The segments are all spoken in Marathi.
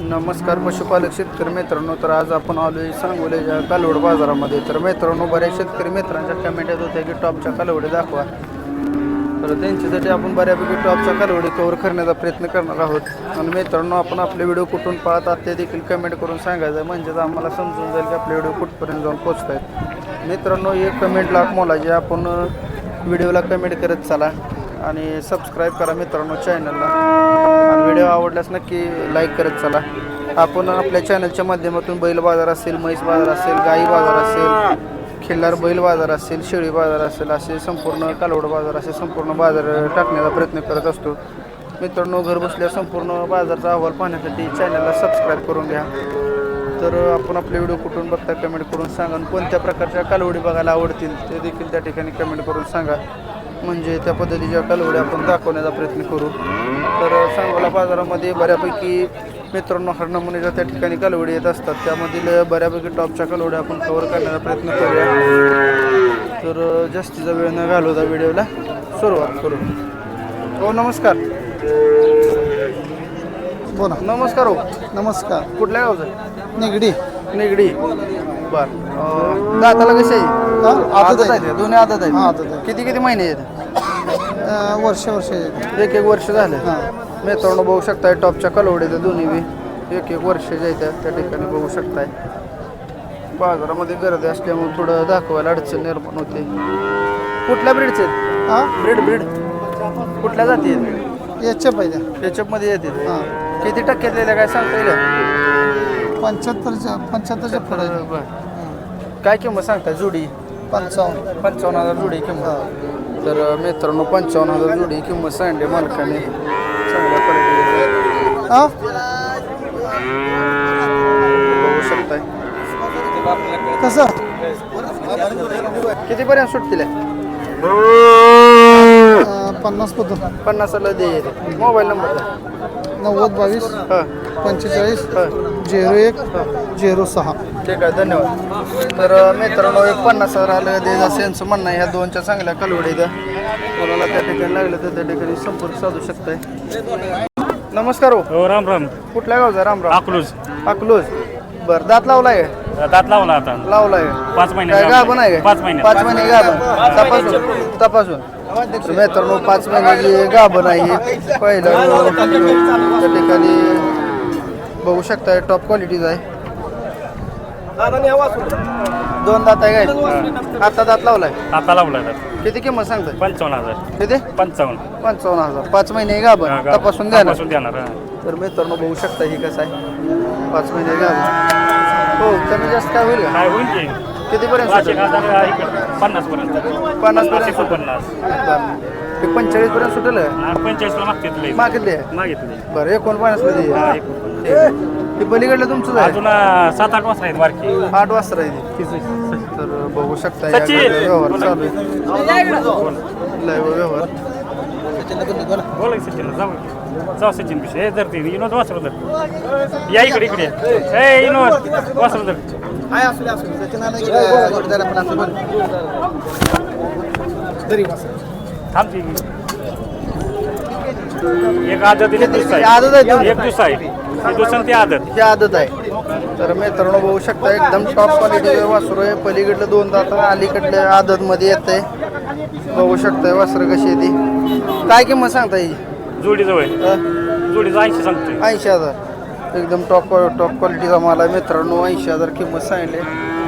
नमस्कार पशुपालक शेतकरी मित्रांनो तर आज आपण आलोय सांगोल्याच्या कालवड बाजारामध्ये. तर मित्रांनो बऱ्याच शेतकरी मित्रांच्या कमेंट येत होत्या की टॉपच्या कालवडी दाखवा. तर त्यांच्यासाठी आपण बऱ्यापैकी टॉपच्या कालवडी कवर करण्याचा प्रयत्न करणार आहोत. आणि मित्रांनो आपण आपले व्हिडिओ कुठून पाहतात ते देखील कमेंट करून सांगायचं म्हणजेच आम्हाला समजून जाईल की आपले व्हिडिओ कुठपर्यंत जाऊन पोचत आहेत मित्रांनो एक कमेंट लाख मोलाची आपण व्हिडिओला कमेंट करत चला. आणि सबस्क्राईब करा मित्रांनो चॅनलला आणि व्हिडिओ आवडल्यास नक्की लाईक करत चला. आपण आपल्या चॅनलच्या माध्यमातून बैल बाजार असेल म्हैस बाजार असेल गाई बाजार असेल खिल्लार बैल बाजार असेल शेळी बाजार असेल असे संपूर्ण कालवड बाजार असे संपूर्ण बाजार टाकण्याचा प्रयत्न करत असतो. मित्रांनो घर बसल्या संपूर्ण बाजारचा अहवाल पाहण्यासाठी चॅनलला सबस्क्राईब करून घ्या. तर आपण आपले व्हिडिओ कुठून बघता कमेंट करून सांगा. आणि कोणत्या प्रकारच्या कालवडी बघायला आवडतील ते देखील त्या ठिकाणी कमेंट करून सांगा. म्हणजे त्या पद्धतीच्या कालवडी आपण दाखवण्याचा प्रयत्न करू. तर सांगोला बाजारामध्ये बऱ्यापैकी मित्रांनो हर नमुनेच्या त्या ठिकाणी कालवडी येत असतात. त्यामधील बऱ्यापैकी टॉपच्या कालवडी आपण कव्हर करण्याचा प्रयत्न करूया. तर जास्तीचा वेळ न घालवता व्हिडिओला सुरुवात करू. हो नमस्कार. बोला. नमस्कार हो. नमस्कार. कुठल्या गावचं? निगडी. निगडी. बर. दाताला कसे आहे? हा, आदत दोन्ही आदत हा, आदत आहे. किती किती महिने आहेत? अं, वर्ष वर्ष एक एक वर्ष झालं. हा. मित्रांनो बघू शकताय टॉपच्या कलवडे तर दोन्ही बी. एक एक वर्षाच्या आहेत त्या ठिकाणी बघू शकताय. बाजारामध्ये गर्दी असल्यामुळे थोडं दाखवायला अडचण निर्माण होते. कुठल्या ब्रीडचे आहेत? हा? ब्रीड ब्रीड कुठल्या जाती आहेत? याच्या पाहिजे याच्यामध्ये येते हा. किती टक्क्यात दिल्या काय सांगता येईल? पंच्याहत्तरच्या पंच्याहत्तरच्या पुढे बरं. काय किंमत सांगता जोडी? पंचावन्न. पंचावन्न हजार जोडी किंमत. तर मित्रांनो पंचावन्न हजार जोडी किंमत सांगली मालकाने. चांगल्या हा? बघू शकताय. कसं? कितीपर्यंत सुटतील? अं, पन्नास पद पन्नासाला दे. येते मोबाईल नंबर. नव्वद बावीस हां. पंचेचाळीस झिरो एक झिरो सहा. ठीक आहे धन्यवाद. तर अं, मित्रांनो एक पन्नास हजार आलं दे असं यांचं म्हणणं आहे ह्या दोनच्या चांगल्या कालवडी द्या. कोणाला त्या ठिकाणी लागलं तर त्या ठिकाणी संपर्क साधू शकताय. नमस्कार हो. हो राम राम. कुठल्या गावचा रामराव अकलूज. अकलूज. बर दात लावलाय का? दात लावला आता. लावलाय पाच महिने काय गाभण आहे का? पाच महिने. पाच महिने गाभण. तपासून. तपासून. तर मित्रांनो पाच महिन्याची गाभण आहे ही. पहिलं त्या ठिकाणी बघू शकता टॉप क्वालिटीज आहे. दोन दात आहे काय आता दात. लावलाय? आता लावला दात. किती किंमत सांगताय? पंचावन्न हजार. किती? पंचावन्न. पंचावन्न हजार. पाच महिने गाभण. हा, तपासून द्या ना देणार हा. तर मित्रांनो बघू शकता ही कसं आहे. पाच महिने गाभण. हो कमी जास्त काय होईल का? काय होईल की? कितीपर्यंत पाचशे सुटेल? हजार इकडे. पन्नास पर्यंत. पन्नास पर्यंत. पन्नास. ते पंचेचाळीस पर्यंत सुटेल? पंचेचाळीसला मागते मागितले? मागितले. बरं एकोणपन्नास हा, मध्ये एकोणपन्नास. ते पलीकडलं तुमचं आहे. अजून सात आठ वाजता आहेत बारकी. आठ वाजता राहील. तर बघू शकता व्यवहार चालू व्यवहार. बोला की सचिन जाऊ. जाऊ सचिन हे जर ते विनोद वासरू या इकडे इकडे. ए विनोद वासरू तर थांब ती. एक आदत एक दुसरा आहे. आदत आहे दोन. एक दुसरा आहे. ते दुसरं ते आदत. ही आदत आहे. तर मित्रांनो बघू शकता एकदम टॉप क्वालिटी वासरू आहे. पलीकडलं दोन दात अलीकडलं आदत मध्ये येत आहे बघू शकताय वासरं कशी आहे ती. काय किंमत सांगता ही जोडी जवळ जोडीचं ऐंशी सांगतोय. ऐंशी हजार. एकदम टॉप टॉप क्वालिटीचा माल आहे मित्रांनो. ऐंशी हजार किंमत सांगली.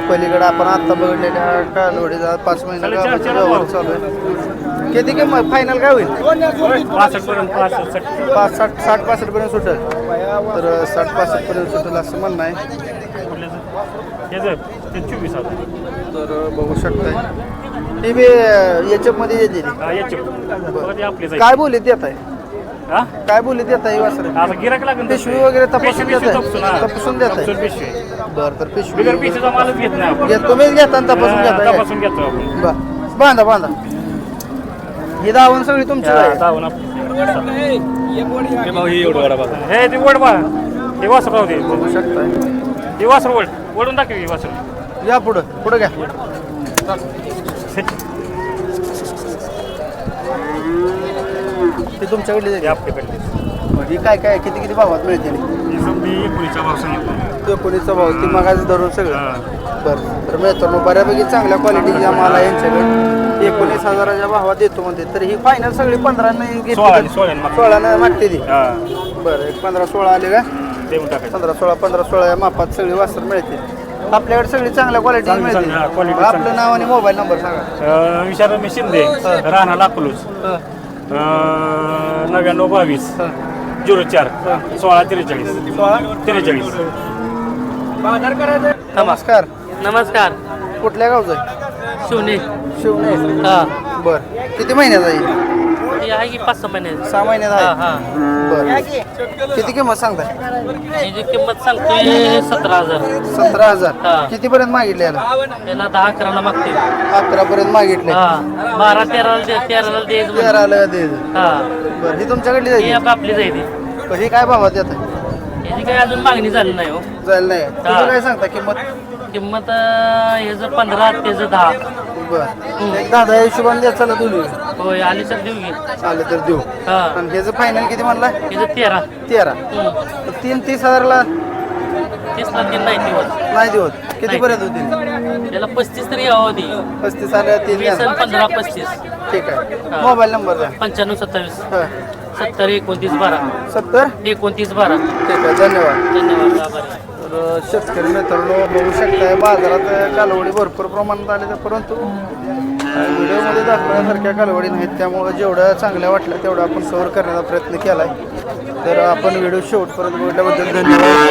पलीकडे आपण आता बघितलेल्या कालवडीचा पाच महिने. व्यवहार चालू आहे. किती किंमत? फायनल काय होईल? पाच साठ साठ पासष्ट पर्यंत सुटेल. तर साठ पासष्ट पर्यंत सुटेल असं म्हणणं आहे. तर बघू शकताय. टी व्ही याच्यामध्ये येते. काय बोलीत देत आहे हा? काय बोलीत देत आहे वासर? आता गिराक लागेल पिशवी वगैरे तपासून पिशवी देत आहे? तपासून हा. तपासून देत आहे? तपासून पिशवी. बरं तर पिशवी बिगर पिशवीचा मालच घेत नाही आपण. घेत तुम्हीच घेता आणि तपासून हा, घेता. तपासून घेतो आपण. बर. बांधा बांधा. ही दावण सगळी तुमची हा, आहे जाऊन आपण हे ते वड बा हे वासर राहू दे. बघू शकताय. हे वासर वड. वडून दाखव हे वासर. या पुढं पुढं घ्या. ती तुमच्याकडली हे आपल्याकडे ही काय काय किती किती भावात मिळते ही समजी एकोणीसच्या भाव सांगितलं. एकोणीसचा भाव ती मगाच धरून सगळं. बरं तर मित्रांनो बऱ्यापैकी चांगल्या क्वालिटीच्या माल आहे यांच्याकडे एकोणीस हजाराच्या भावात देतो म्हणते. तर ही फायनल सगळी पंधरा नाही सोळाने- सोळाने मागते. ती. बरं एक पंधरा सोळा आले का? पंधरा सोळा पंधरा सोळा या मापात सगळी वासर मिळते आपल्याकडे सगळी चांगल्या क्वालिटी मिळते आपलं. नाव आणि मोबाईल नंबर सांगा. विशाल मी शिंदे हं, अं, नव्याण्णव बावीस. झिरो चार. सोळा त्रेचाळीस. सोळा? त्रेचाळीस. नमस्कार. नमस्कार. कुठल्या गावचं आहे? शिवने. शिवणे हा. बर. किती महिन्याचा आहे? ती आहे की पाच सहा महिने सहा महिन्यात हा आहे हा बर किती किंमत सांगताय? याची किंमत सांगतोय सतरा हजार. सतरा हजार. हा. किती पर्यंत मागितले याला? याला दहा अकराला मागते. अकरा पर्यंत मागितले. हा. बारा तेराला दे तेराला द्यायचं म्हणजे. तेराला दे. हा. बर ही तुमच्याकडली ही जाईल आप- आपली जाईल कशी काय भावात येत याची काही अजून मागणी झाली नाही हो. जाईल नाही. तुझं काय सांगता किंमत? किंमत अं, याचं पंधरा त्याचं दहा. बर. एक दहा दहा हिशोबाने द्या चला दोन्ही. होय आली सर देऊ घे चालेल तर देऊ. हा. आणि ह्याचं फायनल किती म्हणला? याचं तेरा. तेरा. हम्म. तर तीन तीस हजारला तीसला तीन नाही दिवस नाही देऊ किती पर्यंत होतील? त्याला पस्तीस तरी यावं दे पस्तीस आल्या तीन वीस द्या. आणि पंधरा पस्तीस. ठीक आहे. मोबाईल नंबर द्या. पंच्याण्णव सत्तावीस. हा. सत्तर एकोणतीस बारा. सत्तर? एकोणतीस बारा. ठीक आहे धन्यवाद. धन्यवाद आभारी तर शेतकरी मित्रांनो बघू शकताय बाजारात कालवडी भरपूर प्रमाणात आले तर परंतु व्हिडिओमध्ये दाखवण्यासारख्या कालवडी नाहीत. त्यामुळं जेवढ्या चांगल्या वाटल्या तेवढं आपण कव्हर करण्याचा प्रयत्न केला आहे तर आपण व्हिडिओ शेवटपर्यंत बघितल्याबद्दल धन्यवाद.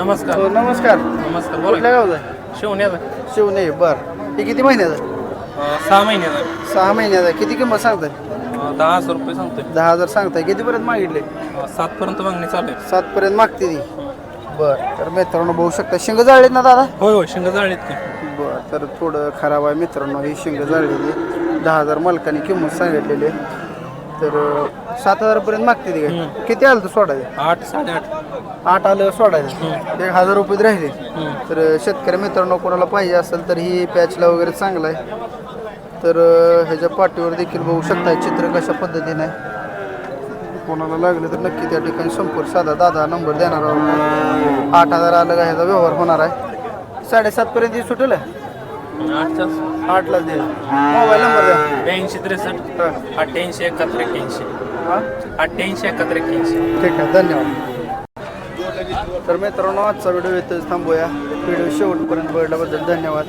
नमस्कार. हो, नमस्कार. नमस्कार कुठल्या गावचा शिवण्याचा शिवने बर. हे किती महिन्याचं सहा महिन्याचा. सहा महिन्याचा. किती किंमत सांगताय? दहा हजार रुपये सांगतोय. दहा हजार सांगताय. कितीपर्यंत मागितले? सातपर्यंत मागणी चालू आहे. सातपर्यंत मागते ती. बर. तर मित्रांनो बघू शकता शिंग जाळलेत ना दादा? होय होय शिंग जाळीत की. बर तर थोडं खराब आहे मित्रांनो ही शिंग जाळलेली. दहा हजार मालकाने किंमत सांगितलेली. आहे तर अं, सात हजारपर्यंत मागते ती काय? किती आलं तर सोडायचं? आठ साडेआठ आठ. आलं सोडायचं. एक हजार रुपये राहिले. तर अं, शेतकरी मित्रांनो कोणाला पाहिजे असेल तर ही पॅचला वगैरे चांगला आहे. तर अं, ह्याच्या पाठीवर देखील बघू शकता चित्र कशा पद्धतीने आहे. कोणाला लागलं तर नक्की त्या ठिकाणी संपर्क साधा. दादा नंबर देणार आहोत आठ हजार आलं का ह्याचा व्यवहार होणार आहे. साडेसात पर्यंत ही सुटेल? आठला दे मोबाईल नंबर द्या. ब्याऐंशी त्रेसष्ट. अठ्ठ्याऐंशी एकाहत्तर एक्क्याऐंशी. हा? अठ्ठ्याऐंशी एकाहत्तर एक्क्याऐंशी. ठीक आहे. धन्यवाद. तर मित्रांनो आजचा व्हिडिओ इथंच थांबूया. व्हिडिओ शेवटपर्यंत बघितल्याबद्दल धन्यवाद.